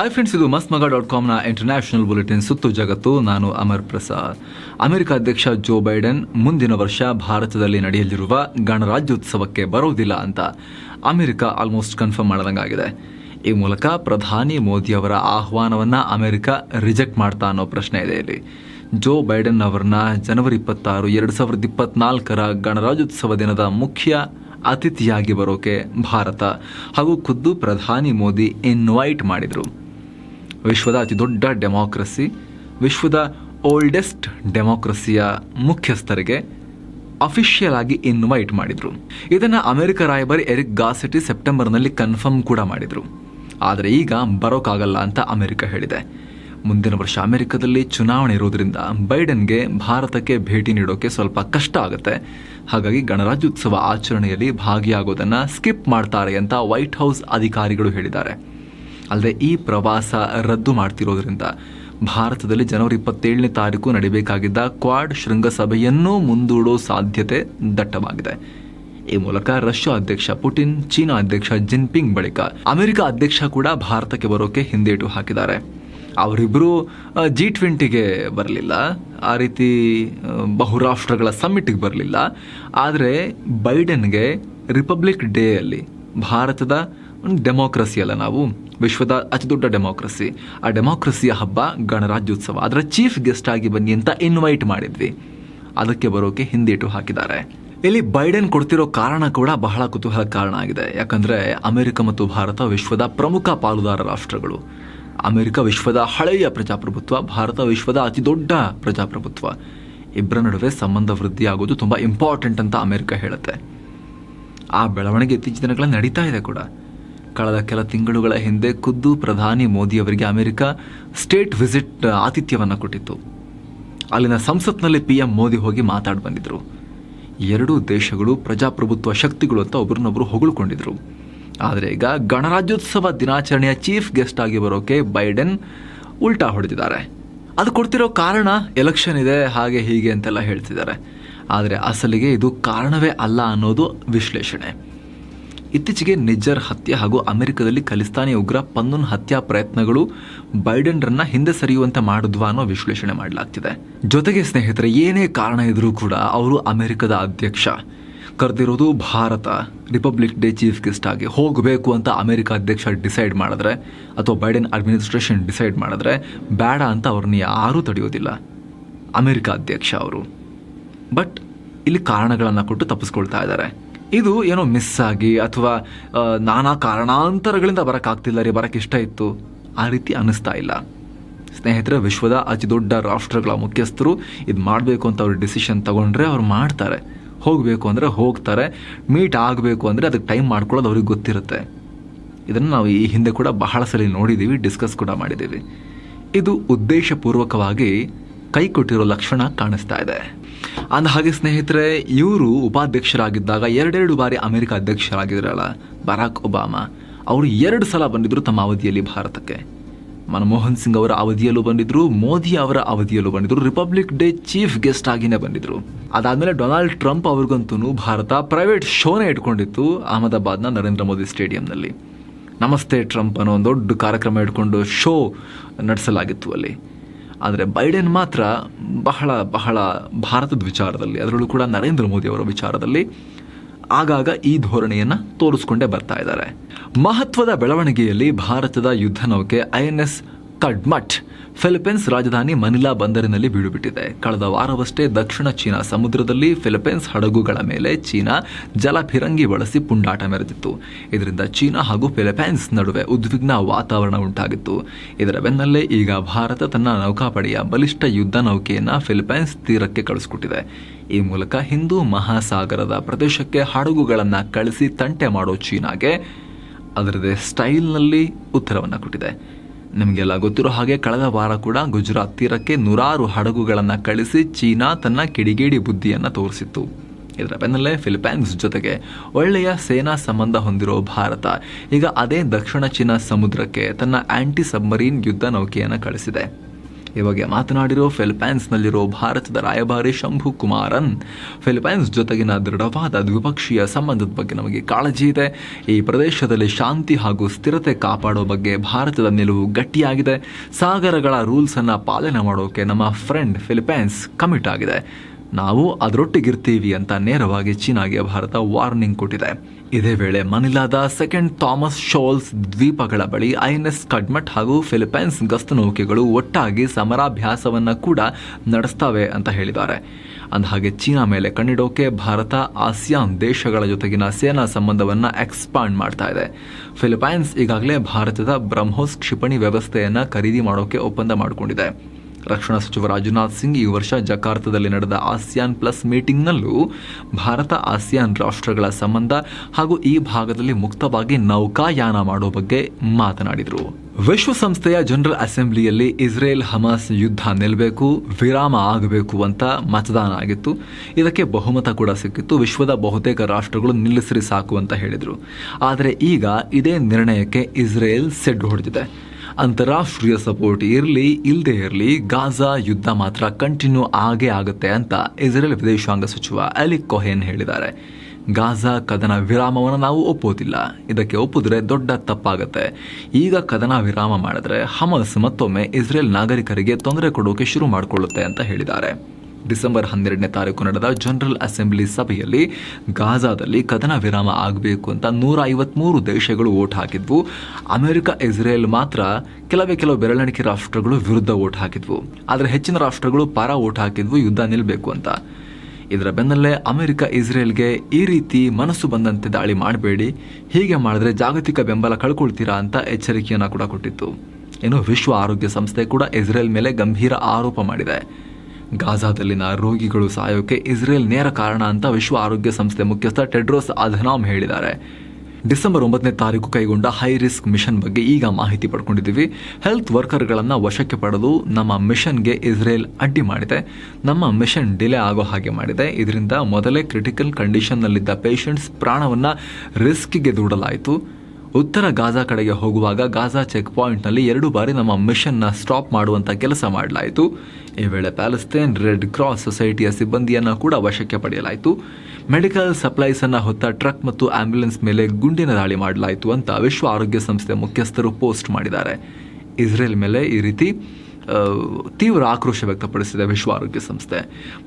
Hi friends ಇದು ಮಸ್ತ್ ಮಗ ಡಾಟ್ ಕಾಮ್ನ ಇಂಟರ್ನ್ಯಾಷನಲ್ ಬುಲೆಟಿನ್ ಸುತ್ತು ಜಗತ್ತು. ನಾನು ಅಮರ್ ಪ್ರಸಾದ್. ಅಮೆರಿಕ ಅಧ್ಯಕ್ಷ ಜೋ ಬೈಡನ್, ಮುಂದಿನ ವರ್ಷ ಭಾರತದಲ್ಲಿ ನಡೆಯಲಿರುವ ಗಣರಾಜ್ಯೋತ್ಸವಕ್ಕೆ ಬರೋದಿಲ್ಲ ಅಂತ ಅಮೆರಿಕ ಆಲ್ಮೋಸ್ಟ್ ಕನ್ಫರ್ಮ್ ಮಾಡಿದಂಗಾಗಿದೆ. ಈ ಮೂಲಕ ಪ್ರಧಾನಿ ಮೋದಿ ಅವರ ಆಹ್ವಾನವನ್ನ ಅಮೆರಿಕ ರಿಜೆಕ್ಟ್ ಮಾಡ್ತಾ ಅನ್ನೋ ಪ್ರಶ್ನೆ ಇದೆ ಇಲ್ಲಿ. ಜೋ ಬೈಡನ್ ಅವರನ್ನ ಜನವರಿ ಇಪ್ಪತ್ತಾರು, ಎರಡು ಸಾವಿರದ ಇಪ್ಪತ್ನಾಲ್ಕರ ಗಣರಾಜ್ಯೋತ್ಸವ ದಿನದ ಮುಖ್ಯ ಅತಿಥಿಯಾಗಿ ಬರೋಕೆ ಭಾರತ ಹಾಗೂ ಖುದ್ದು ಪ್ರಧಾನಿ ಮೋದಿ ಇನ್ವೈಟ್ ಮಾಡಿದರು. ವಿಶ್ವದ ಅತಿ ದೊಡ್ಡ ಡೆಮಾಕ್ರಸಿ, ವಿಶ್ವದ ಓಲ್ಡೆಸ್ಟ್ ಡೆಮಾಕ್ರಸಿಯ ಮುಖ್ಯಸ್ಥರಿಗೆ ಅಫಿಷಿಯಲ್ ಆಗಿ ಇನ್ವೈಟ್ ಮಾಡಿದರು. ಇದನ್ನು ಅಮೆರಿಕ ರಾಯಭಾರಿ ಎರಿಕ್ ಗಾಸೆಟಿ ಸೆಪ್ಟೆಂಬರ್ನಲ್ಲಿ ಕನ್ಫರ್ಮ್ ಕೂಡ ಮಾಡಿದರು. ಆದರೆ ಈಗ ಬರೋಕ್ಕಾಗಲ್ಲ ಅಂತ ಅಮೆರಿಕ ಹೇಳಿದೆ. ಮುಂದಿನ ವರ್ಷ ಅಮೆರಿಕದಲ್ಲಿ ಚುನಾವಣೆ ಇರೋದ್ರಿಂದ ಬೈಡನ್ಗೆ ಭಾರತಕ್ಕೆ ಭೇಟಿ ನೀಡೋಕೆ ಸ್ವಲ್ಪ ಕಷ್ಟ ಆಗುತ್ತೆ. ಹಾಗಾಗಿ ಗಣರಾಜ್ಯೋತ್ಸವ ಆಚರಣೆಯಲ್ಲಿ ಭಾಗಿಯಾಗೋದನ್ನು ಸ್ಕಿಪ್ ಮಾಡ್ತಾರೆ ಅಂತ ವೈಟ್ ಹೌಸ್ ಅಧಿಕಾರಿಗಳು ಹೇಳಿದ್ದಾರೆ. ಅಲ್ಲದೆ ಈ ಪ್ರವಾಸ ರದ್ದು ಮಾಡ್ತಿರೋದ್ರಿಂದ ಭಾರತದಲ್ಲಿ ಜನವರಿ ಇಪ್ಪತ್ತೇಳನೇ ತಾರೀಕು ನಡೀಬೇಕಾಗಿದ್ದ ಕ್ವಾಡ್ ಶೃಂಗಸಭೆಯನ್ನೂ ಮುಂದೂಡೋ ಸಾಧ್ಯತೆ ದಟ್ಟವಾಗಿದೆ. ಈ ಮೂಲಕ ರಷ್ಯಾ ಅಧ್ಯಕ್ಷ ಪುಟಿನ್, ಚೀನಾ ಅಧ್ಯಕ್ಷ ಜಿನ್ಪಿಂಗ್ ಬಳಿಕ ಅಮೆರಿಕ ಅಧ್ಯಕ್ಷ ಕೂಡ ಭಾರತಕ್ಕೆ ಬರೋಕೆ ಹಿಂದೇಟು ಹಾಕಿದ್ದಾರೆ. ಅವರಿಬ್ಬರು ಜಿ ಟ್ವೆಂಟಿಗೆ ಬರಲಿಲ್ಲ. ಆ ರೀತಿ ಬಹುರಾಷ್ಟ್ರಗಳ ಸಮ್ಮಿಟ್ಗೆ ಬರಲಿಲ್ಲ. ಆದರೆ ಬೈಡೆನ್ಗೆ ರಿಪಬ್ಲಿಕ್ ಡೇ ಅಲ್ಲಿ ಭಾರತದ ಒಂದು ಡೆಮೋಕ್ರಸಿ ಅಲ್ಲ ನಾವು. ವಿಶ್ವದ ಅತಿ ದೊಡ್ಡ ಡೆಮೋಕ್ರಸಿ. ಆ ಡೆಮೋಕ್ರಸಿಯ ಹಬ್ಬ ಗಣರಾಜ್ಯೋತ್ಸವ. ಅದರ ಚೀಫ್ ಗೆಸ್ಟ್ ಆಗಿ ಬನ್ನಿ ಅಂತ ಇನ್ವೈಟ್ ಮಾಡಿದ್ವಿ. ಅದಕ್ಕೆ ಬರೋಕೆ ಹಿಂದೇಟು ಹಾಕಿದ್ದಾರೆ. ಇಲ್ಲಿ ಬೈಡೆನ್ ಕೊಡ್ತಿರೋ ಕಾರಣ ಕೂಡ ಬಹಳ ಕುತೂಹಲ ಕಾರಣ ಆಗಿದೆ. ಯಾಕಂದ್ರೆ ಅಮೆರಿಕ ಮತ್ತು ಭಾರತ ವಿಶ್ವದ ಪ್ರಮುಖ ಪಾಲುದಾರ ರಾಷ್ಟ್ರಗಳು. ಅಮೆರಿಕ ವಿಶ್ವದ ಹಳೆಯ ಪ್ರಜಾಪ್ರಭುತ್ವ, ಭಾರತ ವಿಶ್ವದ ಅತಿ ದೊಡ್ಡ ಪ್ರಜಾಪ್ರಭುತ್ವ. ಇಬ್ಬರ ನಡುವೆ ಸಂಬಂಧ ವೃದ್ಧಿಯಾಗೋದು ತುಂಬಾ ಇಂಪಾರ್ಟೆಂಟ್ ಅಂತ ಅಮೆರಿಕ ಹೇಳುತ್ತೆ. ಆ ಬೆಳವಣಿಗೆ ಇತ್ತೀಚಿನ ದಿನಗಳಲ್ಲಿ ನಡೀತಾ ಇದೆ ಕೂಡ. ಕಳೆದ ಕೆಲ ತಿಂಗಳುಗಳ ಹಿಂದೆ ಖುದ್ದು ಪ್ರಧಾನಿ ಮೋದಿ ಅವರಿಗೆ ಅಮೆರಿಕ ಸ್ಟೇಟ್ ವಿಸಿಟ್ ಆತಿಥ್ಯವನ್ನು ಕೊಟ್ಟಿತ್ತು. ಅಲ್ಲಿನ ಸಂಸತ್ನಲ್ಲಿ ಪಿ ಎಂ ಮೋದಿ ಹೋಗಿ ಮಾತಾಡಿ ಬಂದಿದ್ರು. ಎರಡೂ ದೇಶಗಳು ಪ್ರಜಾಪ್ರಭುತ್ವ ಶಕ್ತಿಗಳು ಅಂತ ಒಬ್ರನ್ನೊಬ್ರು ಹೊಗಳ್ಕೊಂಡಿದ್ರು. ಆದರೆ ಈಗ ಗಣರಾಜ್ಯೋತ್ಸವ ದಿನಾಚರಣೆಯ ಚೀಫ್ ಗೆಸ್ಟ್ ಆಗಿ ಬರೋಕೆ ಬೈಡೆನ್ ಉಲ್ಟಾ ಹೊಡೆದಿದ್ದಾರೆ. ಅದು ಕೊಡ್ತಿರೋ ಕಾರಣ ಎಲೆಕ್ಷನ್ ಇದೆ, ಹಾಗೆ ಹೀಗೆ ಅಂತೆಲ್ಲ ಹೇಳ್ತಿದ್ದಾರೆ. ಆದರೆ ಅಸಲಿಗೆ ಇದು ಕಾರಣವೇ ಅಲ್ಲ ಅನ್ನೋದು ವಿಶ್ಲೇಷಣೆ. ಇತ್ತೀಚೆಗೆ ನಿಜ್ಜರ್ ಹತ್ಯೆ ಹಾಗೂ ಅಮೆರಿಕದಲ್ಲಿ ಖಲಿಸ್ತಾನಿ ಉಗ್ರ ಪನ್ನೂನ್ ಹತ್ಯಾ ಪ್ರಯತ್ನಗಳು ಬೈಡನ್ರನ್ನ ಹಿಂದೆ ಸರಿಯುವಂತೆ ಮಾಡಿದ್ವಾ ಅನ್ನೋ ವಿಶ್ಲೇಷಣೆ ಮಾಡಲಾಗ್ತಿದೆ. ಜೊತೆಗೆ ಸ್ನೇಹಿತರೆ, ಏನೇ ಕಾರಣ ಇದ್ರೂ ಕೂಡ ಅವರು ಅಮೆರಿಕದ ಅಧ್ಯಕ್ಷ. ಕರೆದಿರೋದು Bharat, republic day chief guest ಆಗಿ ಹೋಗಬೇಕು ಅಂತ ಅಮೆರಿಕ ಅಧ್ಯಕ್ಷ ಡಿಸೈಡ್ ಮಾಡಿದ್ರೆ ಅಥವಾ ಬೈಡನ್ ಅಡ್ಮಿನಿಸ್ಟ್ರೇಷನ್ ಡಿಸೈಡ್ ಮಾಡಿದ್ರೆ ಬೇಡ ಅಂತ ಅವ್ರನ್ನ ಯಾರೂ ತಡೆಯೋದಿಲ್ಲ. ಅಮೆರಿಕ ಅಧ್ಯಕ್ಷ ಅವರು. ಬಟ್, ಇಲ್ಲಿ ಕಾರಣಗಳನ್ನು ಕೊಟ್ಟು ತಪ್ಪಿಸ್ಕೊಳ್ತಾ ಇದ್ದಾರೆ. ಇದು ಏನೋ ಮಿಸ್ ಆಗಿ ಅಥವಾ ನಾನಾ ಕಾರಣಾಂತರಗಳಿಂದ ಬರೋಕ್ಕಾಗ್ತಿಲ್ಲ ರೀ ಬರೋಕ್ಕೆ ಇಷ್ಟ ಇತ್ತು. ಆ ರೀತಿ ಅನ್ನಿಸ್ತಾ ಇಲ್ಲ. ಸ್ನೇಹಿತರೆ, ವಿಶ್ವದ ಅತಿ ದೊಡ್ಡ ರಾಷ್ಟ್ರಗಳ ಮುಖ್ಯಸ್ಥರು ಇದು ಮಾಡಬೇಕು ಅಂತ ಅವ್ರು ಡಿಸಿಷನ್ ತಗೊಂಡ್ರೆ ಅವ್ರು ಮಾಡ್ತಾರೆ. ಹೋಗಬೇಕು ಅಂದರೆ ಹೋಗ್ತಾರೆ. ಮೀಟ್ ಆಗಬೇಕು ಅಂದರೆ ಅದಕ್ಕೆ ಟೈಮ್ ಮಾಡ್ಕೊಳ್ಳೋದು ಅವ್ರಿಗೆ ಗೊತ್ತಿರುತ್ತೆ. ಇದನ್ನು ನಾವು ಈ ಹಿಂದೆ ಕೂಡ ಬಹಳ ಸಲ ನೋಡಿದ್ದೀವಿ ಡಿಸ್ಕಸ್ ಕೂಡ ಮಾಡಿದ್ದೀವಿ ಇದು ಉದ್ದೇಶಪೂರ್ವಕವಾಗಿ ಕೈ ಕೊಟ್ಟಿರೋ ಲಕ್ಷಣ ಕಾಣಿಸ್ತಾ ಇದೆ. ಅಂದ ಹಾಗೆ ಸ್ನೇಹಿತರೆ, ಇವರು ಉಪಾಧ್ಯಕ್ಷರಾಗಿದ್ದಾಗ ಎರಡೆರಡು ಬಾರಿ ಅಮೆರಿಕ ಅಧ್ಯಕ್ಷರಾಗಿದ್ರಲ್ಲ, ಬರಾಕ್ ಒಬಾಮಾ. ಅವರು ಎರಡು ಸಲ ಬಂದಿದ್ದರು ತಮ್ಮ ಅವಧಿಯಲ್ಲಿ ಭಾರತಕ್ಕೆ. ಮನಮೋಹನ್ ಸಿಂಗ್ ಅವರ ಅವಧಿಯಲ್ಲೂ ಬಂದಿದ್ರು, ಮೋದಿ ಅವರ ಅವಧಿಯಲ್ಲೂ ಬಂದಿದ್ರು, ರಿಪಬ್ಲಿಕ್ ಡೇ ಚೀಫ್ ಗೆಸ್ಟ್ ಆಗಿನೇ ಬಂದಿದ್ರು. ಅದಾದಮೇಲೆ ಡೊನಾಲ್ಡ್ ಟ್ರಂಪ್ ಅವ್ರಿಗಂತೂ ಭಾರತ ಪ್ರೈವೇಟ್ ಶೋನೇ ಇಟ್ಕೊಂಡಿತ್ತು ಅಹಮದಾಬಾದ್ನ ನರೇಂದ್ರ ಮೋದಿ ಸ್ಟೇಡಿಯಂನಲ್ಲಿ. ನಮಸ್ತೆ ಟ್ರಂಪ್ ಅನ್ನೋ ಒಂದು ದೊಡ್ಡ ಕಾರ್ಯಕ್ರಮ ಇಟ್ಕೊಂಡು ಶೋ ನಡೆಸಲಾಗಿತ್ತು ಅಲ್ಲಿ. ಆದರೆ ಬೈಡೆನ್ ಮಾತ್ರ ಬಹಳ ಬಹಳ ಭಾರತದ ವಿಚಾರದಲ್ಲಿ, ಅದರಲ್ಲೂ ಕೂಡ ನರೇಂದ್ರ ಮೋದಿ ಅವರ ವಿಚಾರದಲ್ಲಿ ಆಗಾಗ ಈ ಧೋರಣೆಯನ್ನು ತೋರಿಸ್ಕೊಂಡೇ ಬರ್ತಾ ಇದ್ದಾರೆ. ಮಹತ್ವದ ಬೆಳವಣಿಗೆಯಲ್ಲಿ ಭಾರತದ ಯುದ್ಧ ನೌಕೆ ಐಎನ್ಎಸ್ ಕಡ್ಮಟ್ ಫಿಲಿಪೈನ್ಸ್ ರಾಜಧಾನಿ ಮನಿಲಾ ಬಂದರಿನಲ್ಲಿ ಬೀಡುಬಿಟ್ಟಿದೆ. ಕಳೆದ ವಾರವಷ್ಟೇ ದಕ್ಷಿಣ ಚೀನಾ ಸಮುದ್ರದಲ್ಲಿ ಫಿಲಿಪೈನ್ಸ್ ಹಡಗುಗಳ ಮೇಲೆ ಚೀನಾ ಜಲಫಿರಂಗಿ ಬಳಸಿ ಪುಂಡಾಟ ಮೆರೆದಿತ್ತು. ಇದರಿಂದ ಚೀನಾ ಹಾಗೂ ಫಿಲಿಪೈನ್ಸ್ ನಡುವೆ ಉದ್ವಿಗ್ನ ವಾತಾವರಣ ಉಂಟಾಗಿತ್ತು. ಇದರ ಬೆನ್ನಲ್ಲೇ ಈಗ ಭಾರತ ತನ್ನ ನೌಕಾಪಡೆಯ ಬಲಿಷ್ಠ ಯುದ್ಧ ನೌಕೆಯನ್ನು ಫಿಲಿಪೈನ್ಸ್ ತೀರಕ್ಕೆ ಕಳಿಸಿಕೊಟ್ಟಿದೆ. ಈ ಮೂಲಕ ಹಿಂದೂ ಮಹಾಸಾಗರದ ಪ್ರದೇಶಕ್ಕೆ ಹಡಗುಗಳನ್ನು ಕಳಿಸಿ ತಂಟೆ ಮಾಡೋ ಚೀನಾಗೆ ಅದರದೇ ಸ್ಟೈಲ್ನಲ್ಲಿ ಉತ್ತರವನ್ನು ಕೊಟ್ಟಿದೆ. ನಿಮಗೆಲ್ಲ ಗೊತ್ತಿರೋ ಹಾಗೆ ಕಳೆದ ವಾರ ಕೂಡ ಗುಜರಾತ್ ತೀರಕ್ಕೆ ನೂರಾರು ಹಡಗುಗಳನ್ನು ಕಳಿಸಿ ಚೀನಾ ತನ್ನ ಕಿಡಿಗೇಡಿ ಬುದ್ಧಿಯನ್ನು ತೋರಿಸಿತ್ತು. ಇದರ ಬೆನ್ನಲ್ಲೇ ಫಿಲಿಪೈನ್ಸ್ ಜೊತೆಗೆ ಒಳ್ಳೆಯ ಸೇನಾ ಸಂಬಂಧ ಹೊಂದಿರೋ ಭಾರತ ಈಗ ಅದೇ ದಕ್ಷಿಣ ಚೀನಾ ಸಮುದ್ರಕ್ಕೆ ತನ್ನ ಆಂಟಿ ಸಬ್ಮರೀನ್ ಯುದ್ಧ ನೌಕೆಯನ್ನು ಕಳಿಸಿದೆ. ಬಗ್ಗೆ ಮಾತನಾಡಿರೋ ಫಿಲಿಪೈನ್ಸ್ನಲ್ಲಿರೋ ಭಾರತದ ರಾಯಭಾರಿ ಶಂಭು ಕುಮಾರನ್ ಫಿಲಿಪೈನ್ಸ್ ಜೊತೆಗಿನ ದೃಢವಾದ ದ್ವಿಪಕ್ಷೀಯ ಸಂಬಂಧದ ಬಗ್ಗೆ ನಮಗೆ ಕಾಳಜಿ ಇದೆ. ಈ ಪ್ರದೇಶದಲ್ಲಿ ಶಾಂತಿ ಹಾಗೂ ಸ್ಥಿರತೆ ಕಾಪಾಡೋ ಬಗ್ಗೆ ಭಾರತದ ನಿಲುವು ಗಟ್ಟಿಯಾಗಿದೆ. ಸಾಗರಗಳ ರೂಲ್ಸನ್ನು ಪಾಲನೆ ಮಾಡೋಕೆ ನಮ್ಮ ಫ್ರೆಂಡ್ ಫಿಲಿಪೈನ್ಸ್ ಕಮಿಟ್ ಆಗಿದೆ. ನಾವು ಅದರೊಟ್ಟಿಗಿರ್ತೀವಿ ಅಂತ ನೇರವಾಗಿ ಚೀನಾಗೆ ಭಾರತ ವಾರ್ನಿಂಗ್ ಕೊಟ್ಟಿದೆ. ಇದೇ ವೇಳೆ ಮನಿಲಾದ ಸೆಕೆಂಡ್ ಥಾಮಸ್ ಶೋಲ್ಸ್ ದ್ವೀಪಗಳ ಬಳಿ ಐಎನ್ಎಸ್ ಕಡ್ಮಟ್ ಹಾಗೂ ಫಿಲಿಪೈನ್ಸ್ ಗಸ್ತು ನೌಕೆಗಳು ಒಟ್ಟಾಗಿ ಸಮರಾಭ್ಯಾಸವನ್ನು ಕೂಡ ನಡೆಸ್ತವೆ ಅಂತ ಹೇಳಿದ್ದಾರೆ. ಅಂದಹಾಗೆ ಚೀನಾ ಮೇಲೆ ಕಣ್ಣಿಡೋಕೆ ಭಾರತ, ಆಸಿಯಾನ್ ದೇಶಗಳ ಜೊತೆಗಿನ ಸೇನಾ ಸಂಬಂಧವನ್ನು ಎಕ್ಸ್ಪಾಂಡ್ ಮಾಡ್ತಾ ಇದೆ. ಫಿಲಿಪೈನ್ಸ್ ಈಗಾಗಲೇ ಭಾರತದ ಬ್ರಹ್ಮೋಸ್ ಕ್ಷಿಪಣಿ ವ್ಯವಸ್ಥೆಯನ್ನು ಖರೀದಿ ಮಾಡೋಕೆ ಒಪ್ಪಂದ ಮಾಡಿಕೊಂಡಿದೆ. ರಕ್ಷಣಾ ಸಚಿವ ರಾಜನಾಥ್ ಸಿಂಗ್ ಈ ವರ್ಷ ಜಕಾರ್ತದಲ್ಲಿ ನಡೆದ ಆಸಿಯಾನ್ ಪ್ಲಸ್ ಮೀಟಿಂಗ್ನಲ್ಲೂ ಭಾರತ, ಆಸಿಯಾನ್ ರಾಷ್ಟ್ರಗಳ ಸಂಬಂಧ ಹಾಗೂ ಈ ಭಾಗದಲ್ಲಿ ಮುಕ್ತವಾಗಿ ನೌಕಾಯಾನ ಮಾಡುವ ಬಗ್ಗೆ ಮಾತನಾಡಿದರು. ವಿಶ್ವಸಂಸ್ಥೆಯ ಜನರಲ್ ಅಸೆಂಬ್ಲಿಯಲ್ಲಿ ಇಸ್ರೇಲ್, ಹಮಾಸ್ ಯುದ್ಧ ನಿಲ್ಲಬೇಕು ವಿರಾಮ ಆಗಬೇಕು ಅಂತ ಮತದಾನ ಆಗಿತ್ತು. ಇದಕ್ಕೆ ಬಹುಮತ ಕೂಡ ಸಿಕ್ಕಿತ್ತು. ವಿಶ್ವದ ಬಹುತೇಕ ರಾಷ್ಟ್ರಗಳು ನಿಲ್ಲಿಸಿರಿ ಸಾಕು ಅಂತ ಹೇಳಿದರು. ಆದರೆ ಈಗ ಇದೇ ನಿರ್ಣಯಕ್ಕೆ ಇಸ್ರೇಲ್ ಸೆಡ್ಡು ಹೊಡೆದಿದೆ. ಅಂತಾರಾಷ್ಟ್ರೀಯ ಸಪೋರ್ಟ್ ಇರಲಿ ಇಲ್ಲದೆ ಇರಲಿ, ಗಾಜಾ ಯುದ್ಧ ಮಾತ್ರ ಕಂಟಿನ್ಯೂ ಆಗೇ ಆಗುತ್ತೆ ಅಂತ ಇಸ್ರೇಲ್ ವಿದೇಶಾಂಗ ಸಚಿವ ಅಲಿಕ್ ಕೊಹೆನ್ ಹೇಳಿದ್ದಾರೆ. ಗಾಜಾ ಕದನ ವಿರಾಮವನ್ನು ನಾವು ಒಪ್ಪೋದಿಲ್ಲ ಇದಕ್ಕೆ ಒಪ್ಪಿದ್ರೆ ದೊಡ್ಡ ತಪ್ಪಾಗುತ್ತೆ. ಈಗ ಕದನ ವಿರಾಮ ಮಾಡಿದ್ರೆ ಹಮಸ್ ಮತ್ತೊಮ್ಮೆ ಇಸ್ರೇಲ್ ನಾಗರಿಕರಿಗೆ ತೊಂದರೆ ಕೊಡೋಕೆ ಶುರು ಮಾಡಿಕೊಳ್ಳುತ್ತೆ ಅಂತ ಹೇಳಿದ್ದಾರೆ. ಡಿಸೆಂಬರ್ ಹನ್ನೆರಡನೇ ತಾರೀಕು ನಡೆದ ಜನರಲ್ ಅಸೆಂಬ್ಲಿ ಸಭೆಯಲ್ಲಿ ಗಾಜಾದಲ್ಲಿ ಕದನ ವಿರಾಮ ಆಗಬೇಕು ಅಂತ ನೂರ ಐವತ್ಮೂರು ದೇಶಗಳು ಓಟ್ ಹಾಕಿದ್ವು. ಅಮೆರಿಕ, ಇಸ್ರೇಲ್ ಮಾತ್ರ ಕೆಲವೇ ಕೆಲವು ಬೆರಳಿಕೆ ರಾಷ್ಟ್ರಗಳು ವಿರುದ್ಧ ಓಟ್ ಹಾಕಿದ್ವು. ಆದರೆ ಹೆಚ್ಚಿನ ರಾಷ್ಟ್ರಗಳು ಪರ ಓಟ್ ಹಾಕಿದ್ವು, ಯುದ್ಧ ನಿಲ್ಲಬೇಕು ಅಂತ. ಇದರ ಬೆನ್ನಲ್ಲೇ ಅಮೆರಿಕ, ಇಸ್ರೇಲ್ಗೆ ಈ ರೀತಿ ಮನಸ್ಸು ಬಂದಂತೆ ದಾಳಿ ಮಾಡಬೇಡಿ. ಹೀಗೆ ಮಾಡಿದ್ರೆ ಜಾಗತಿಕ ಬೆಂಬಲ ಕಳ್ಕೊಳ್ತೀರಾ ಅಂತ ಎಚ್ಚರಿಕೆಯನ್ನು ಕೂಡ ಕೊಟ್ಟಿತ್ತು. ಇನ್ನು ವಿಶ್ವ ಆರೋಗ್ಯ ಸಂಸ್ಥೆ ಕೂಡ ಇಸ್ರೇಲ್ ಮೇಲೆ ಗಂಭೀರ ಆರೋಪ ಮಾಡಿದೆ. ಗಾಜಾದಲ್ಲಿನ ರೋಗಿಗಳು ಸಾಯೋಕೆ ಇಸ್ರೇಲ್ ನೇರ ಕಾರಣ ಅಂತ ವಿಶ್ವ ಆರೋಗ್ಯ ಸಂಸ್ಥೆ ಮುಖ್ಯಸ್ಥ ಟೆಡ್ರೋಸ್ ಅಧನಾಮ್ ಹೇಳಿದ್ದಾರೆ. ಡಿಸೆಂಬರ್ ಒಂಬತ್ತನೇ ತಾರೀಕು ಕೈಗೊಂಡ ಹೈ ರಿಸ್ಕ್ ಮಿಷನ್ ಬಗ್ಗೆ ಈಗ ಮಾಹಿತಿ ಪಡ್ಕೊಂಡಿದ್ದೀವಿ. ಹೆಲ್ತ್ ವರ್ಕರ್ಗಳನ್ನು ವಶಕ್ಕೆ ಪಡೆದು ನಮ್ಮ ಮಿಷನ್ಗೆ ಇಸ್ರೇಲ್ ಅಡ್ಡಿ ಮಾಡಿದೆ. ನಮ್ಮ ಮಿಷನ್ ಡಿಲೇ ಆಗೋ ಹಾಗೆ ಮಾಡಿದೆ. ಇದರಿಂದ ಮೊದಲೇ ಕ್ರಿಟಿಕಲ್ ಕಂಡೀಷನ್ನಲ್ಲಿದ್ದ ಪೇಷಂಟ್ಸ್ ಪ್ರಾಣವನ್ನು ರಿಸ್ಕ್ಗೆ ದೂಡಲಾಯಿತು. ಉತ್ತರ ಗಾಜಾ ಕಡೆಗೆ ಹೋಗುವಾಗ ಗಾಜಾ ಚೆಕ್ ಪಾಯಿಂಟ್ನಲ್ಲಿ ಎರಡು ಬಾರಿ ನಮ್ಮ ಮಿಷನ್ನ ಸ್ಟಾಪ್ ಮಾಡುವಂಥ ಕೆಲಸ ಮಾಡಲಾಯಿತು. ಈ ವೇಳೆ ಪ್ಯಾಲೆಸ್ತೇನ್ ರೆಡ್ ಕ್ರಾಸ್ ಸೊಸೈಟಿಯ ಸಿಬ್ಬಂದಿಯನ್ನು ಕೂಡ ವಶಕ್ಕೆ ಪಡೆಯಲಾಯಿತು. ಮೆಡಿಕಲ್ ಸಪ್ಲೈಸನ್ನು ಹೊತ್ತ ಟ್ರಕ್ ಮತ್ತು ಆಂಬ್ಯುಲೆನ್ಸ್ ಮೇಲೆ ಗುಂಡಿನ ದಾಳಿ ಮಾಡಲಾಯಿತು ಅಂತ ವಿಶ್ವ ಆರೋಗ್ಯ ಸಂಸ್ಥೆ ಮುಖ್ಯಸ್ಥರು ಪೋಸ್ಟ್ ಮಾಡಿದ್ದಾರೆ. ಇಸ್ರೇಲ್ ಮೇಲೆ ಈ ರೀತಿ ತೀವ್ರ ಆಕ್ರೋಶ ವ್ಯಕ್ತಪಡಿಸಿದೆ ವಿಶ್ವ ಆರೋಗ್ಯ ಸಂಸ್ಥೆ.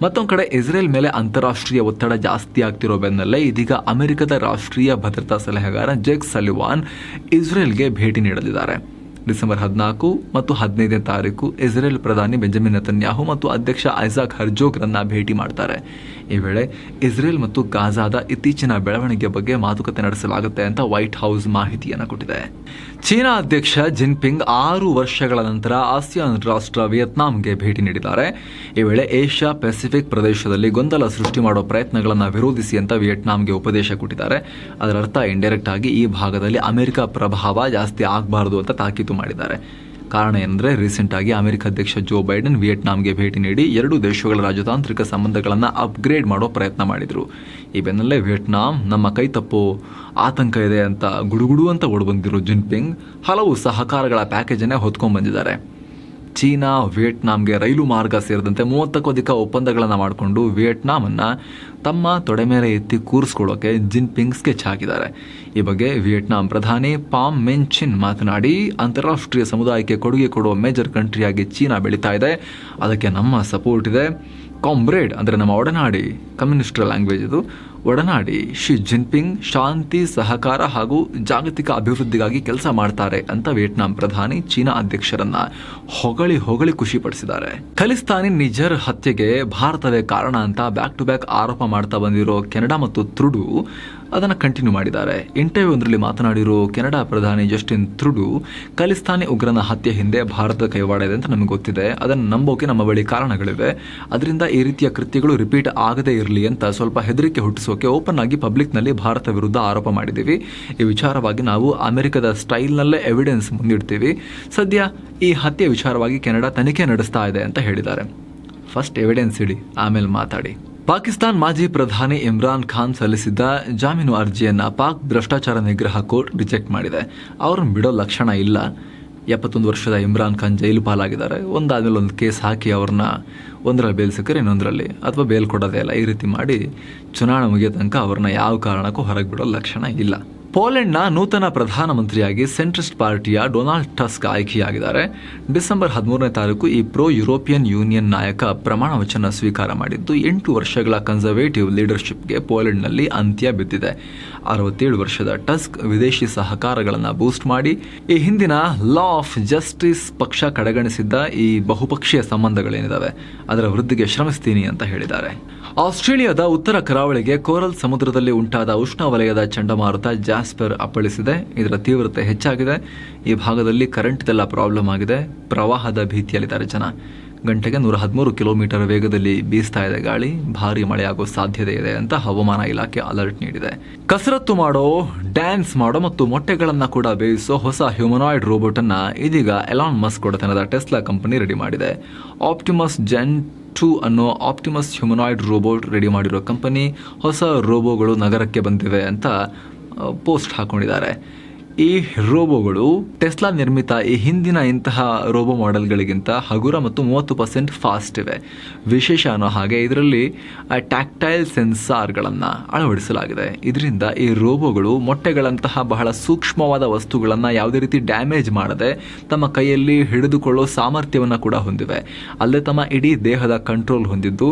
ಮತ್ತೊಂದು ಕಡೆ ಇಸ್ರೇಲ್ ಮೇಲೆ ಅಂತಾರಾಷ್ಟ್ರೀಯ ಒತ್ತಡ ಜಾಸ್ತಿ ಆಗ್ತಿರೋ ಬೆನ್ನಲ್ಲೇ ಇದೀಗ ಅಮೆರಿಕದ ರಾಷ್ಟ್ರೀಯ ಭದ್ರತಾ ಸಲಹೆಗಾರ ಜೆಕ್ ಸಲಿವಾನ್ ಇಸ್ರೇಲ್ಗೆ ಭೇಟಿ ನೀಡಲಿದ್ದಾರೆ. ಡಿಸೆಂಬರ್ ಹದಿನಾಲ್ಕು ಮತ್ತು ಹದಿನೈದನೇ ತಾರೀಕು ಇಸ್ರೇಲ್ ಪ್ರಧಾನಿ ಬೆಂಜಮಿನ್ ನೆತನ್ಯಾಹು ಮತ್ತು ಅಧ್ಯಕ್ಷ ಐಸಾಕ್ ಹರ್ಜೋಗ್ರನ್ನ ಭೇಟಿ ಮಾಡ್ತಾರೆ. ಈ ವೇಳೆ ಇಸ್ರೇಲ್ ಮತ್ತು ಗಾಜಾದ ಇತ್ತೀಚಿನ ಬೆಳವಣಿಗೆ ಬಗ್ಗೆ ಮಾತುಕತೆ ನಡೆಸಲಾಗುತ್ತೆ ಅಂತ ವೈಟ್ ಹೌಸ್ ಮಾಹಿತಿಯನ್ನು ಕೊಟ್ಟಿದೆ. ಚೀನಾ ಅಧ್ಯಕ್ಷ ಜಿನ್ಪಿಂಗ್ ಆರು ವರ್ಷಗಳ ನಂತರ ಆಸಿಯಾನ್ ರಾಷ್ಟ್ರ ವಿಯತ್ನಾಂಗೆ ಭೇಟಿ ನೀಡಿದ್ದಾರೆ. ಈ ವೇಳೆ ಏಷ್ಯಾ ಪೆಸಿಫಿಕ್ ಪ್ರದೇಶದಲ್ಲಿ ಗೊಂದಲ ಸೃಷ್ಟಿ ಮಾಡುವ ಪ್ರಯತ್ನಗಳನ್ನು ವಿರೋಧಿಸಿ ಅಂತ ವಿಯೆಟ್ನಾಂಗೆ ಉಪದೇಶ ಕೊಟ್ಟಿದ್ದಾರೆ. ಅದರ ಅರ್ಥ ಇಂಡೈರೆಕ್ಟ್ ಆಗಿ ಈ ಭಾಗದಲ್ಲಿ ಅಮೆರಿಕ ಪ್ರಭಾವ ಜಾಸ್ತಿ ಆಗಬಾರದು ಅಂತ ತಾಕೀತು ಮಾಡಿದ್ದಾರೆ. ಕಾರಣ ಎಂದರೆ ರೀಸೆಂಟ್ ಆಗಿ ಅಮೆರಿಕ ಅಧ್ಯಕ್ಷ ಜೋ ಬೈಡನ್ ವಿಯೆಟ್ನಾಂಗೆ ಭೇಟಿ ನೀಡಿ ಎರಡು ದೇಶಗಳ ರಾಜತಾಂತ್ರಿಕ ಸಂಬಂಧಗಳನ್ನು ಅಪ್ಗ್ರೇಡ್ ಮಾಡೋ ಪ್ರಯತ್ನ ಮಾಡಿದ್ರು. ಈ ಬೆನ್ನಲ್ಲೇ ವಿಯೆಟ್ನಾಂ, ನಮ್ಮ ಕೈ ತಪ್ಪು, ಆತಂಕ ಇದೆ ಅಂತ ಗುಡುಗುಡು ಅಂತ ಓಡ್ಬಂದಿರೋ ಜಿನ್ಪಿಂಗ್ ಹಲವು ಸಹಕಾರಗಳ ಪ್ಯಾಕೇಜನ್ನೇ ಹೊತ್ಕೊಂಡ್ಬಂದಿದ್ದಾರೆ ಚೀನಾ, ವಿಯೆಟ್ನಾಂಗೆ ರೈಲು ಮಾರ್ಗ ಸೇರಿದಂತೆ ಮೂವತ್ತಕ್ಕೂ ಅಧಿಕ ಒಪ್ಪಂದಗಳನ್ನು ಮಾಡಿಕೊಂಡು ವಿಯೆಟ್ನಾಮನ್ನು ತಮ್ಮ ತೊಡೆ ಮೇಲೆ ಎತ್ತಿ ಕೂರಿಸ್ಕೊಳ್ಳೋಕೆ ಜಿನ್ಪಿಂಗ್ ಸ್ಕೆಚ್ ಹಾಕಿದ್ದಾರೆ. ಈ ಬಗ್ಗೆ ವಿಯೆಟ್ನಾಂ ಪ್ರಧಾನಿ ಪಾಮ್ ಮೆನ್ ಚಿನ್ ಮಾತನಾಡಿ, ಅಂತಾರಾಷ್ಟ್ರೀಯ ಸಮುದಾಯಕ್ಕೆ ಕೊಡುಗೆ ಕೊಡುವ ಮೇಜರ್ ಕಂಟ್ರಿಯಾಗಿ ಚೀನಾ ಬೆಳೀತಾ ಇದೆ. ಅದಕ್ಕೆ ನಮ್ಮ ಸಪೋರ್ಟ್ ಇದೆ. ಕಾಮ್ರೇಡ್, ಅಂದರೆ ನಮ್ಮ ಒಡನಾಡಿ ಕಮ್ಯುನಿಸ್ಟ್ ಲ್ಯಾಂಗ್ವೇಜ್ ಇದು. ಒಡನಾಡಿ ಶಿ ಜಿನ್ಪಿಂಗ್ ಶಾಂತಿ, ಸಹಕಾರ ಹಾಗೂ ಜಾಗತಿಕ ಅಭಿವೃದ್ಧಿಗಾಗಿ ಕೆಲಸ ಮಾಡ್ತಾರೆ ಅಂತ ವಿಯೆಟ್ನಾಂ ಪ್ರಧಾನಿ ಚೀನಾ ಅಧ್ಯಕ್ಷರನ್ನ ಹೊಗಳಿ ಹೊಗಳಿ ಖುಷಿಪಡಿಸಿದ್ದಾರೆ. ಖಲಿಸ್ತಾನಿ ನಿಜರ್ ಹತ್ಯೆಗೆ ಭಾರತವೇ ಕಾರಣ ಅಂತ ಬ್ಯಾಕ್ ಟು ಬ್ಯಾಕ್ ಆರೋಪ ಮಾಡ್ತಾ ಬಂದಿರೋ ಕೆನಡಾ ಮತ್ತು ತ್ರುಡು ಅದನ್ನು ಕಂಟಿನ್ಯೂ ಮಾಡಿದ್ದಾರೆ. ಇಂಟರ್ವ್ಯೂ ಒಂದರಲ್ಲಿ ಮಾತನಾಡಿರೋ ಕೆನಡಾ ಪ್ರಧಾನಿ ಜಸ್ಟಿನ್ ತ್ರುಡು ಖಲಿಸ್ತಾನಿ ಉಗ್ರನ ಹತ್ಯೆ ಹಿಂದೆ ಭಾರತದ ಕೈವಾಡ ಇದೆ ಅಂತ ನಮಗೆ ಗೊತ್ತಿದೆ. ಅದನ್ನು ನಂಬೋಕೆ ನಮ್ಮ ಬಳಿ ಕಾರಣಗಳಿವೆ. ಅದರಿಂದ ಈ ರೀತಿಯ ಕೃತ್ಯಗಳು ರಿಪೀಟ್ ಆಗದೇ ಇರಲಿ ಅಂತ ಸ್ವಲ್ಪ ಹೆದರಿಕೆ ಹುಟ್ಟಿಸೋಕೆ ಓಪನ್ ಆಗಿ ಪಬ್ಲಿಕ್ನಲ್ಲಿ ಭಾರತ ವಿರುದ್ಧ ಆರೋಪ ಮಾಡಿದ್ದೀವಿ. ಈ ವಿಚಾರವಾಗಿ ನಾವು ಅಮೆರಿಕದ ಸ್ಟೈಲ್ನಲ್ಲೇ ಎವಿಡೆನ್ಸ್ ಮುಂದಿಡ್ತೀವಿ. ಸದ್ಯ ಈ ಹತ್ಯೆ ವಿಚಾರವಾಗಿ ಕೆನಡಾ ತನಿಖೆ ನಡೆಸ್ತಾ ಇದೆ ಅಂತ ಹೇಳಿದ್ದಾರೆ. ಫಸ್ಟ್ ಎವಿಡೆನ್ಸ್ ಇಡಿ, ಆಮೇಲೆ ಮಾತಾಡಿ. ಪಾಕಿಸ್ತಾನ್ ಮಾಜಿ ಪ್ರಧಾನಿ ಇಮ್ರಾನ್ ಖಾನ್ ಸಲ್ಲಿಸಿದ್ದ ಜಾಮೀನು ಅರ್ಜಿಯನ್ನ ಪಾಕ್ ಭ್ರಷ್ಟಾಚಾರ ನಿಗ್ರಹ ಕೋರ್ಟ್ ರಿಜೆಕ್ಟ್ ಮಾಡಿದೆ. ಅವ್ರನ್ನ ಬಿಡೋ ಲಕ್ಷಣ ಇಲ್ಲ. ಎಪ್ಪತ್ತೊಂದು ವರ್ಷದ ಇಮ್ರಾನ್ ಖಾನ್ ಜೈಲು ಪಾಲಾಗಿದ್ದಾರೆ. ಒಂದಾದ್ಮೇಲೆ ಒಂದು ಕೇಸ್ ಹಾಕಿ ಅವ್ರನ್ನ ಒಂದರಲ್ಲಿ ಬೇಲ್ ಸಿಕ್ಕರೆ ಇನ್ನೊಂದರಲ್ಲಿ, ಅಥವಾ ಬೇಲ್ ಕೊಡೋದೇ ಇಲ್ಲ. ಈ ರೀತಿ ಮಾಡಿ ಚುನಾವಣೆ ಮುಗಿಯೋ ತನಕ ಅವ್ರನ್ನ ಯಾವ ಕಾರಣಕ್ಕೂ ಹೊರಗೆ ಬಿಡೋ ಲಕ್ಷಣ ಇಲ್ಲ. ಪೋಲೆಂಡ್ನ ನೂತನ ಪ್ರಧಾನಮಂತ್ರಿಯಾಗಿ ಸೆಂಟ್ರಿಸ್ಟ್ ಪಾರ್ಟಿಯ ಡೊನಾಲ್ಡ್ ಟಸ್ಕ್ ಆಯ್ಕೆಯಾಗಿದ್ದಾರೆ. ಡಿಸೆಂಬರ್ ಹದಿಮೂರನೇ ತಾರೀಕು ಈ ಪ್ರೋ ಯುರೋಪಿಯನ್ ಯೂನಿಯನ್ ನಾಯಕ ಪ್ರಮಾಣ ವಚನ ಸ್ವೀಕಾರ ಮಾಡಿದ್ದು, ಎಂಟು ವರ್ಷಗಳ ಕನ್ಸರ್ವೇಟಿವ್ ಲೀಡರ್ಶಿಪ್ಗೆ ಪೋಲೆಂಡ್ನಲ್ಲಿ ಅಂತ್ಯ ಬಿದ್ದಿದೆ. ಅರವತ್ತೇಳು ವರ್ಷದ ಟಸ್ಕ್ ವಿದೇಶಿ ಸಹಕಾರಗಳನ್ನು ಬೂಸ್ಟ್ ಮಾಡಿ, ಈ ಹಿಂದಿನ ಲಾ ಆಫ್ ಜಸ್ಟಿಸ್ ಪಕ್ಷ ಕಡೆಗಣಿಸಿದ್ದ ಈ ಬಹುಪಕ್ಷೀಯ ಸಂಬಂಧಗಳೇನಿದ್ದಾವೆ ಅದರ ವೃದ್ಧಿಗೆ ಶ್ರಮಿಸ್ತೀನಿ ಅಂತ ಹೇಳಿದ್ದಾರೆ. ಆಸ್ಟ್ರೇಲಿಯಾದ ಉತ್ತರ ಕರಾವಳಿಗೆ ಕೋರಲ್ ಸಮುದ್ರದಲ್ಲಿ ಉಂಟಾದ ಉಷ್ಣವಲಯದ ಚಂಡಮಾರುತ ಜಾಸ್ಪರ್ ಅಪ್ಪಳಿಸಿದೆ. ಇದರ ತೀವ್ರತೆ ಹೆಚ್ಚಾಗಿದೆ. ಈ ಭಾಗದಲ್ಲಿ ಕರೆಂಟ್ದೆಲ್ಲ ಪ್ರಾಬ್ಲಮ್ ಆಗಿದೆ. ಪ್ರವಾಹದ ಭೀತಿಯಲ್ಲಿದ್ದಾರೆ ಜನ. ಗಂಟೆಗೆ ನೂರ ಹದಿಮೂರು ಕಿಲೋಮೀಟರ್ ವೇಗದಲ್ಲಿ ಬೀಸ್ತಾ ಇದೆ ಗಾಳಿ. ಭಾರಿ ಮಳೆಯಾಗೋ ಸಾಧ್ಯತೆ ಇದೆ ಅಂತ ಹವಾಮಾನ ಇಲಾಖೆ ಅಲರ್ಟ್ ನೀಡಿದೆ. ಕಸರತ್ತು ಮಾಡೋ ಡ್ಯಾನ್ಸ್ ಮಾಡೋ ಮತ್ತು ಮೊಟ್ಟೆಗಳನ್ನು ಕೂಡ ಬೇಯಿಸೋ ಹೊಸ ಹ್ಯೂಮನಾಯ್ಡ್ ರೋಬೋಟ್ ಅನ್ನ ಇದೀಗ ಎಲಾನ್ ಮಸ್ಕ್ ಕೊಡತನದ ಟೆಸ್ಲಾ ಕಂಪನಿ ರೆಡಿ ಮಾಡಿದೆ. ಆಪ್ಟಿಮಸ್ ಜೆನ್ ಟು ಅನ್ನೋ ಆಪ್ಟಿಮಸ್ ಹ್ಯೂಮನಾಯ್ಡ್ ರೋಬೋಟ್ ರೆಡಿ ಮಾಡಿರೋ ಕಂಪನಿ ಹೊಸ ರೋಬೋಗಳು ನಗರಕ್ಕೆ ಬಂದಿವೆ ಅಂತ ಪೋಸ್ಟ್ ಹಾಕೊಂಡಿದ್ದಾರೆ. ಈ ರೋಬೋಗಳು ಟೆಸ್ಲಾ ನಿರ್ಮಿತ ಈ ಹಿಂದಿನ ಇಂತಹ ರೋಬೋ ಮಾಡೆಲ್ಗಳಿಗಿಂತ ಹಗುರ ಮತ್ತು ಮೂವತ್ತು ಪರ್ಸೆಂಟ್ ಫಾಸ್ಟ್ ಇವೆ. ವಿಶೇಷ ಅನ್ನೋ ಹಾಗೆ ಇದರಲ್ಲಿ ಟ್ಯಾಕ್ಟೈಲ್ ಸೆನ್ಸಾರ್ಗಳನ್ನು ಅಳವಡಿಸಲಾಗಿದೆ. ಇದರಿಂದ ಈ ರೋಬೋಗಳು ಮೊಟ್ಟೆಗಳಂತಹ ಬಹಳ ಸೂಕ್ಷ್ಮವಾದ ವಸ್ತುಗಳನ್ನು ಯಾವುದೇ ರೀತಿ ಡ್ಯಾಮೇಜ್ ಮಾಡದೆ ತಮ್ಮ ಕೈಯಲ್ಲಿ ಹಿಡಿದುಕೊಳ್ಳೋ ಸಾಮರ್ಥ್ಯವನ್ನು ಕೂಡ ಹೊಂದಿವೆ. ಅಲ್ಲದೆ ತಮ್ಮ ಇಡೀ ದೇಹದ ಕಂಟ್ರೋಲ್ ಹೊಂದಿದ್ದು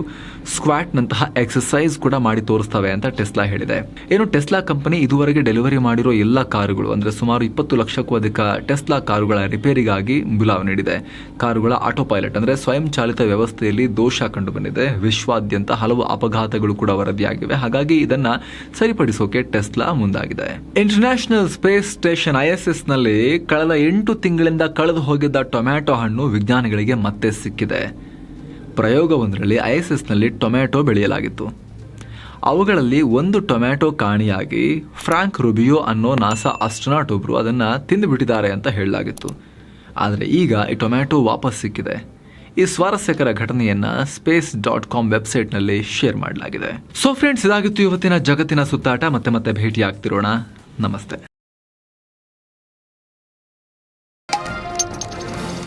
ಸ್ಕ್ವಾಟ್ನಂತಹ ಎಕ್ಸಸೈಸ್ ಕೂಡ ಮಾಡಿ ತೋರಿಸ್ತವೆ ಅಂತ ಟೆಸ್ಲಾ ಹೇಳಿದೆ. ಏನು ಟೆಸ್ಲಾ ಕಂಪನಿ ಇದುವರೆಗೆ ಡೆಲಿವರಿ ಮಾಡಿರೋ ಎಲ್ಲ ಕಾರುಗಳು, ಅಂದರೆ ಸುಮಾರು ಇಪ್ಪತ್ತು ಲಕ್ಷಕ್ಕೂ ಅಧಿಕ ಟೆಸ್ಲಾ ಕಾರುಗಳ ರಿಪೇರಿಗಾಗಿ ಬುಲಾವ್ ನೀಡಿದೆ. ಕಾರುಗಳ ಆಟೋ ಪೈಲಟ್ ಅಂದರೆ ಸ್ವಯಂ ಚಾಲಿತ ವ್ಯವಸ್ಥೆಯಲ್ಲಿ ದೋಷ ಕಂಡುಬಂದಿದೆ. ವಿಶ್ವಾದ್ಯಂತ ಹಲವು ಅಪಘಾತಗಳು ಕೂಡ ವರದಿಯಾಗಿವೆ. ಹಾಗಾಗಿ ಇದನ್ನ ಸರಿಪಡಿಸೋಕೆ ಟೆಸ್ಲಾ ಮುಂದಾಗಿದೆ. ಇಂಟರ್ನ್ಯಾಷನಲ್ ಸ್ಪೇಸ್ ಸ್ಟೇಷನ್ ಐಎಸ್ಎಸ್ನಲ್ಲಿ ಕಳೆದ ಎಂಟು ತಿಂಗಳಿಂದ ಕಳೆದು ಹೋಗಿದ್ದ ಟೊಮ್ಯಾಟೊ ಹಣ್ಣು ವಿಜ್ಞಾನಿಗಳಿಗೆ ಮತ್ತೆ ಸಿಕ್ಕಿದೆ. ಪ್ರಯೋಗವೊಂದರಲ್ಲಿ ಐಎಸ್ಎಸ್ನಲ್ಲಿ ಟೊಮ್ಯಾಟೊ ಬೆಳೆಯಲಾಗಿತ್ತು. ಅವುಗಳಲ್ಲಿ ಒಂದು ಟೊಮ್ಯಾಟೊ ಕಾಣಿಯಾಗಿ ಫ್ರಾಂಕ್ ರುಬಿಯೋ ಅನ್ನೋ ನಾಸಾ ಅಸ್ಟ್ರನಾಟ್ ಒಬ್ಬರು ಅದನ್ನು ತಿಂದುಬಿಟ್ಟಿದ್ದಾರೆ ಅಂತ ಹೇಳಲಾಗಿತ್ತು. ಆದರೆ ಈಗ ಈ ಟೊಮ್ಯಾಟೊ ವಾಪಸ್ ಸಿಕ್ಕಿದೆ. ಈ ಸ್ವಾರಸ್ಯಕರ ಘಟನೆಯನ್ನ ಸ್ಪೇಸ್ ಡಾಟ್ ಕಾಮ್ ವೆಬ್ಸೈಟ್ನಲ್ಲಿ ಶೇರ್ ಮಾಡಲಾಗಿದೆ. ಸೊ ಫ್ರೆಂಡ್ಸ್ ಇದಾಗಿತ್ತು ಇವತ್ತಿನ ಜಗತ್ತಿನ ಸುತ್ತಾಟ. ಮತ್ತೆ ಮತ್ತೆ ಭೇಟಿಯಾಗ್ತಿರೋಣ. ನಮಸ್ತೆ.